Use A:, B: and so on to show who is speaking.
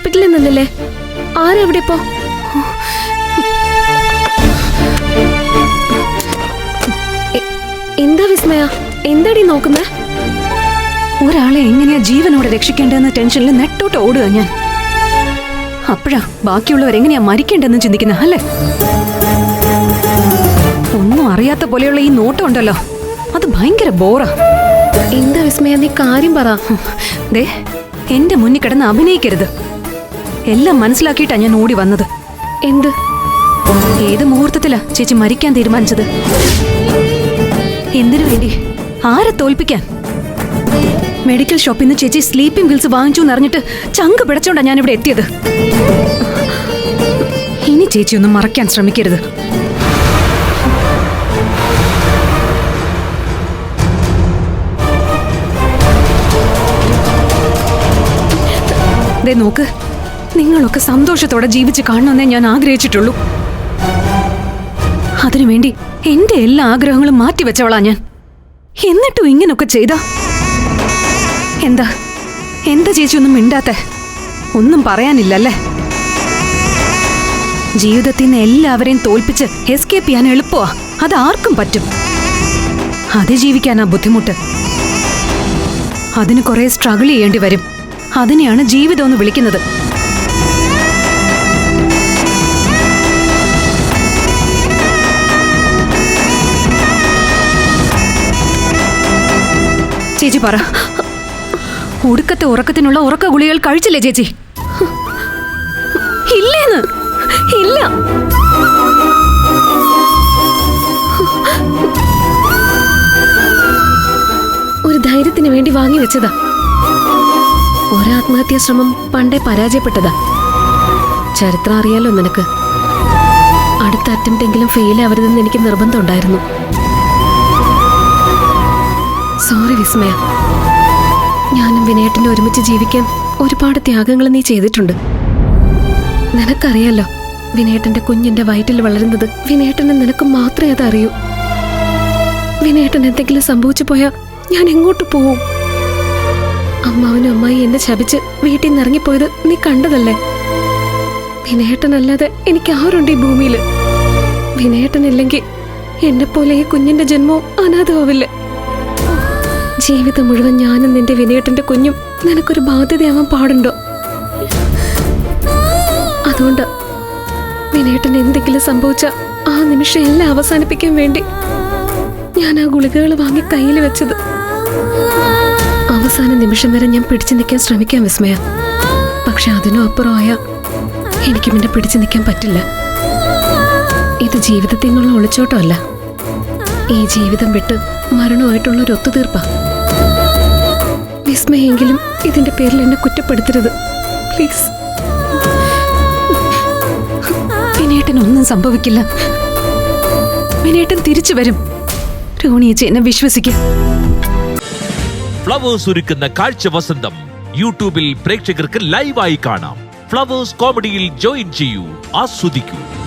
A: ഹോസ്പിറ്റലിൽ നിന്നല്ലേ? ആരെവിടെ ഇപ്പോ എന്താ വിസ്മയ? എന്താടി നോക്കുന്നേ?
B: ഒരാളെ എങ്ങനെയാ ജീവനോടെ രക്ഷിക്കേണ്ടതെന്ന ടെൻഷനിൽ നെട്ടോട്ട് ഓടുക ഞാൻ. അപ്പോഴാ ബാക്കിയുള്ളവർ എങ്ങനെയാ മരിക്കേണ്ടെന്ന് ചിന്തിക്കുന്ന അല്ലേ? ഒന്നും അറിയാത്ത പോലെയുള്ള ഈ നോട്ടം ഉണ്ടല്ലോ. അത് ഭയങ്കര ബോറാ.
A: എന്താ വിസ്മയ? നീ കാര്യം പറ.
B: ദേ എന്റെ മുന്നിൽ കിടന്ന് അഭിനയിക്കരുത്. എല്ലാം മനസ്സിലാക്കിയിട്ടാ ഞാൻ ഓടി വന്നത്.
A: എന്ത്?
B: ഏത് മുഹൂർത്തത്തിലാ ചേച്ചി മരിക്കാൻ തീരുമാനിച്ചത്? എന്തിനു വേണ്ടി? ആരെ തോൽപ്പിക്കാൻ? മെഡിക്കൽ ഷോപ്പിൽ നിന്ന് ചേച്ചി സ്ലീപ്പിംഗ് പിൽസ് വാങ്ങിച്ചു എന്നറിഞ്ഞിട്ട് ചങ്ക് പിടച്ചോണ്ടാ ഞാൻ ഇവിടെ എത്തിയത്. ഇനി ചേച്ചി ഒന്നും മറക്കാൻ ശ്രമിക്കരുത്. നോക്ക്. നിങ്ങളൊക്കെ സന്തോഷത്തോടെ ജീവിച്ച് കാണണമെന്നേ ഞാൻ ആഗ്രഹിച്ചിട്ടുള്ളൂ. അതിനുവേണ്ടി എന്റെ എല്ലാ ആഗ്രഹങ്ങളും മാറ്റിവെച്ചവളാ ഞാൻ. എന്നിട്ടും ഇങ്ങനൊക്കെ ചെയ്ത? എന്താ? എന്താ ചേച്ചി ഒന്നും മിണ്ടാത്ത? ഒന്നും പറയാനില്ലല്ലേ? ജീവിതത്തിൽ നിന്ന് എല്ലാവരെയും തോൽപ്പിച്ച് എസ്കേപ്പ് ചെയ്യാൻ എളുപ്പമാ. അത് ആർക്കും പറ്റും. അതിജീവിക്കാനാ ബുദ്ധിമുട്ട്. അതിന് കുറെ സ്ട്രഗിൾ ചെയ്യേണ്ടി വരും. അതിനെയാണ് ജീവിതം എന്ന് വിളിക്കുന്നത്. ചേച്ചി പറ. ഒടുക്കത്തെ ഉറക്കത്തിനുള്ള ഉറക്ക ഗുളികൾ കഴിച്ചില്ലേ ചേച്ചി? ഇല്ലേന്ന്. ഇല്ല.
A: ഒരു ധൈര്യത്തിന് വേണ്ടി വാങ്ങി വെച്ചതാ. ഒരാത്മഹത്യാ ശ്രമം പണ്ടേ പരാജയപ്പെട്ടതാ. ചരിത്രം അറിയാലോ നിനക്ക്. അടുത്ത അറ്റംപ്റ്റ് എങ്കിലും ഫെയിൽ ആവരുതെന്ന് എനിക്ക് നിർബന്ധമുണ്ടായിരുന്നു സോറി വിസ്മയ. ഞാനും വിനയേട്ടനെ ഒരുമിച്ച് ജീവിക്കാൻ ഒരുപാട് ത്യാഗങ്ങൾ നീ ചെയ്തിട്ടുണ്ട്. നിനക്കറിയാലോ വിനേട്ടന്റെ കുഞ്ഞിന്റെ വയറ്റിൽ വളരുന്നത് വിനേട്ടനെ നിനക്ക് മാത്രമേ അതറിയൂ. അറിയൂ വിനയേട്ടൻ എന്തെങ്കിലും സംഭവിച്ചു പോയാൽ ഞാൻ എങ്ങോട്ട് പോവും? അമ്മാവനും അമ്മായി എന്നെ ശപിച്ച് വീട്ടിൽ നിന്ന് ഇറങ്ങിപ്പോയത് നീ കണ്ടതല്ലേ? വിനേട്ടനല്ലാതെ എനിക്ക് ആരുണ്ട് ഈ ഭൂമിയിൽ വിനേട്ടനില്ലെങ്കിൽ എന്നെ പോലെ ഈ കുഞ്ഞിന്റെ ജന്മവും അനാഥമാവില്ലേ ജീവിതം മുഴുവൻ ഞാനും നിന്റെ വിനയേട്ടന്റെ കുഞ്ഞും നിനക്കൊരു ബാധ്യതയാവാൻ പാടുണ്ടോ? അതുകൊണ്ട് വിനയേട്ടൻ എന്തെങ്കിലും സംഭവിച്ച ആ നിമിഷം എല്ലാം അവസാനിപ്പിക്കാൻ വേണ്ടി ഞാൻ ആ ഗുളികകൾ വാങ്ങി കയ്യിൽ വെച്ചത്. അവസാന നിമിഷം വരെ ഞാൻ പിടിച്ചു നിൽക്കാൻ ശ്രമിക്കാം വിസ്മയ. പക്ഷെ അതിനും അപ്പുറമായ എനിക്ക് പിന്നെ പിടിച്ചു നിൽക്കാൻ പറ്റില്ല. ഇത് ജീവിതത്തിൽ നിന്നുള്ള ഒളിച്ചോട്ടമല്ല. ഈ ജീവിതം വിട്ട് മരണമായിട്ടുള്ള ഒരു ഒത്തുതീർപ്പാ. വിസ്മയെങ്കിലും ഇതിന്റെ പേരിൽ എന്നെ കുറ്റപ്പെടുത്തരുത്. പ്ലീസ്
B: വിനേട്ടനൊന്നും സംഭവിക്കില്ല. വിനേട്ടൻ തിരിച്ചു വരും. രോണിയച്ചി എന്നെ വിശ്വസിക്കും.
C: ഫ്ലവേഴ്സ് ഒരുക്കുന്ന കാഴ്ച വസന്തം. യൂട്യൂബിൽ പ്രേക്ഷകർക്ക് ലൈവായി കാണാം. ഫ്ലവേഴ്സ് കോമഡിയിൽ ജോയിൻ ചെയ്യൂ. ആസ്വദിക്കൂ.